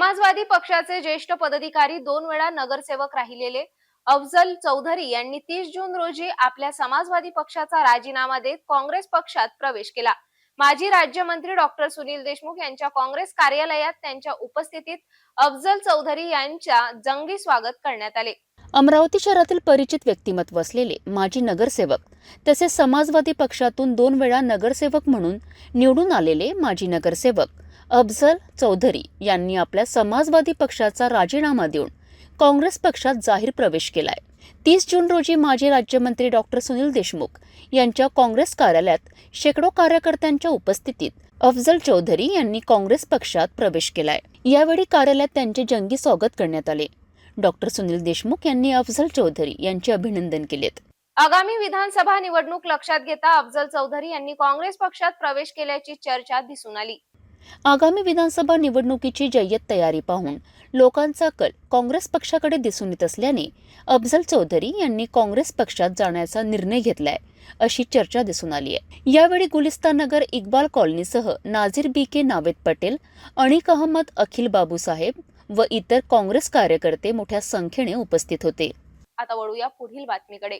समाजवादी पक्षाचे ज्येष्ठ पदाधिकारी दोन वेळा नगरसेवक राहिलेले अफजल चौधरी यांनी तीस जून रोजी आपल्या समाजवादी पक्षाचा राजीनामा देत काँग्रेस पक्षात प्रवेश केला. माजी राज्यमंत्री डॉक्टर सुनील देशमुख यांच्या काँग्रेस कार्यालयात त्यांच्या उपस्थितीत अफजल चौधरी यांच्या जंगी स्वागत करण्यात आले. अमरावती शहरातील परिचित व्यक्तिमत्व असलेले माजी नगरसेवक तसेच समाजवादी पक्षातून दोन वेळा नगरसेवक म्हणून निवडून आलेले माजी नगरसेवक अफजल चौधरी यांनी आपल्या समाजवादी पक्षाचा राजीनामा देऊन काँग्रेस पक्षात जाहीर प्रवेश केलाय. तीस जून रोजी माजी राज्यमंत्री डॉक्टर सुनील देशमुख यांच्या काँग्रेस कार्यालयात शेकडो कार्यकर्त्यांच्या उपस्थितीत अफजल चौधरी यांनी काँग्रेस पक्षात प्रवेश केलाय. यावेळी कार्यालयात त्यांचे जंगी स्वागत करण्यात आले. डॉक्टर सुनील देशमुख यांनी अफजल चौधरी यांचे अभिनंदन केलेत. आगामी विधानसभा निवडणूक लक्षात घेता अफजल चौधरी यांनी काँग्रेस पक्षात प्रवेश केल्याची चर्चा दिसून आली. आगामी विधानसभा निवडणुकीची जय्यत तयारी पाहून लोकांचा कल काँग्रेस पक्षाकडे दिसून येत असल्याने अफजल चौधरी यांनी काँग्रेस पक्षात जाण्याचा निर्णय घेतलाय अशी चर्चा दिसून आली आहे. यावेळी गुलिस्तान नगर इक्बाल कॉलनीसह नाझीर बी के नावेद पटेल अनिक अहमद अखिल बाबूसाहेब व इतर काँग्रेस कार्यकर्ते मोठ्या संख्येने उपस्थित होते. आता वळूया पुढील बातमीकडे.